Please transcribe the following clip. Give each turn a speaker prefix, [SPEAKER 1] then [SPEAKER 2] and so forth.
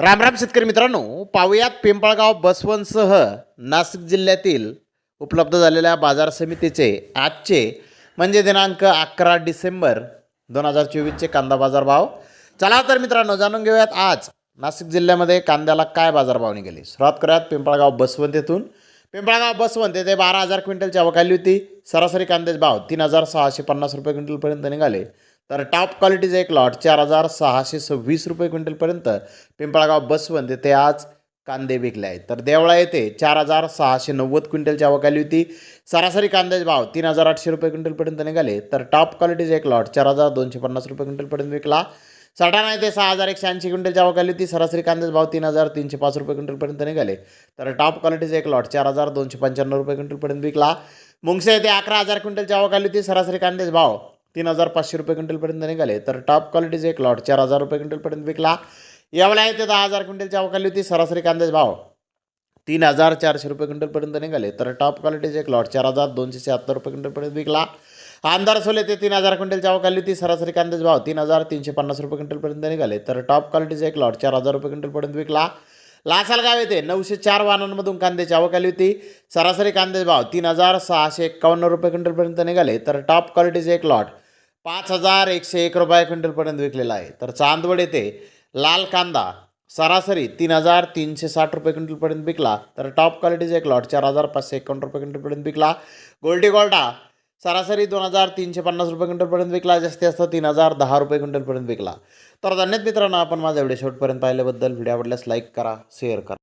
[SPEAKER 1] रामराम शेतकरी मित्रांनो पाहुयात पिंपळगाव बसवनसह नाशिक जिल्ह्यातील उपलब्ध झालेल्या बाजार समितीचे आजचे म्हणजे दिनांक अकरा डिसेंबर दोन हजार चोवीसचे कांदा बाजार भाव चला तर मित्रांनो जाणून घेऊयात आज नाशिक जिल्ह्यामध्ये कांद्याला काय बाजारभाव निघाले. सुरुवात करूयात पिंपळगाव बसवंत येथून. पिंपळगाव बसवंत येथे बारा हजार क्विंटलची आवक आली होती. सरासरी कांद्याचे भाव तीन हजार सहाशे पन्नास रुपये क्विंटलपर्यंत निघाले. तर टॉप क्वालिटीचा एक लॉट चार हजार सहाशे सव्वीस रुपये क्विंटलपर्यंत पिंपळगाव बसवंत येथे आज कांदे विकले आहेत. तर देवळा येथे चार हजार सहाशे नव्वद क्विंटलची आवक आली होती. सरासरी कांद्याचे भाव तीन हजार आठशे रुपये क्विंटलपर्यंत निघाले. तर टॉप क्वालिटीचा एक लॉट चार हजार दोनशे पन्नास रुपये क्विंटलपर्यंत विकला. सटाणा येथे सहा हजार एकशे ऐंशी क्विंटलची आवक आली होती. सरासरी कांद्याचे भाव तीन हजार तीनशे पाच रुपये क्विंटलपर्यंत निघाले. तर टॉप क्वालिटीचा एक लॉट चार हजार दोनशे पंच्याण्णव रुपये क्विंटलपर्यंत विकला. मुंगसे येथे अकरा हजार क्विंटलची आवक आली होती. सरासरी कांद्याचे भाव तीन हजार पाचशे रुपये क्विंटलपर्यंत निघाले. तर टॉप क्वालिटीचे एक लॉट चार हजार रुपये क्विंटलपर्यंत विकला. यावेळेला येते दहा हजार क्विंटलची अवकाली होती सरासरी कांद्याचे भाव तीन हजार चारशे रुपये क्विंटलपर्यंत निघाले. तर टॉप क्वालिटीचे एक लॉट चार हजार दोनशे शहात्तर रुपये क्विंटलपर्यंत विकला. आमदार सोले ते तीन हजार क्विंटलची अवकाली होती सरासरी कांद्याचे भाव तीन हजार तीनशे पन्नास रुपये क्विंटलपर्यंत निघाले. तर टॉप क्वालिटीचे एक लॉट चार हजार रुपये क्विंटलपर्यंत विकला. लासलगाव येथे नऊशे चार वाहनांमधून कांद्याची आवक आली होती सरासरी कांद्याचे भाव तीन हजार सहाशे एक्कावन्न रुपये क्विंटलपर्यंत निघाले. तर टॉप क्वालिटीचे एक लॉट पाच हजार एकशे एक रुपये क्विंटलपर्यंत विकलेला आहे. तर चांदवड येथे लाल कांदा सरासरी तीन हजार तीनशे साठ रुपये क्विंटलपर्यंत विकला. तर टॉप क्वालिटीचा एक लॉट चार हजार पाचशे एकावन्न रुपये क्विंटलपर्यंत विकला. गोल्डी गोल्डा सरासरी दोन हजार तीनशे पन्नास रुपये क्विंटलपर्यंत विकला. जास्तीत जास्त तीन हजार दहा रुपये क्विंटलपर्यंत विकला. तर धन्यवाद मित्रांनो आपण माझा व्हिडिओ शेवटपर्यंत पाहिल्याबद्दल. व्हिडिओ आवडल्यास लाईक करा शेअर करा.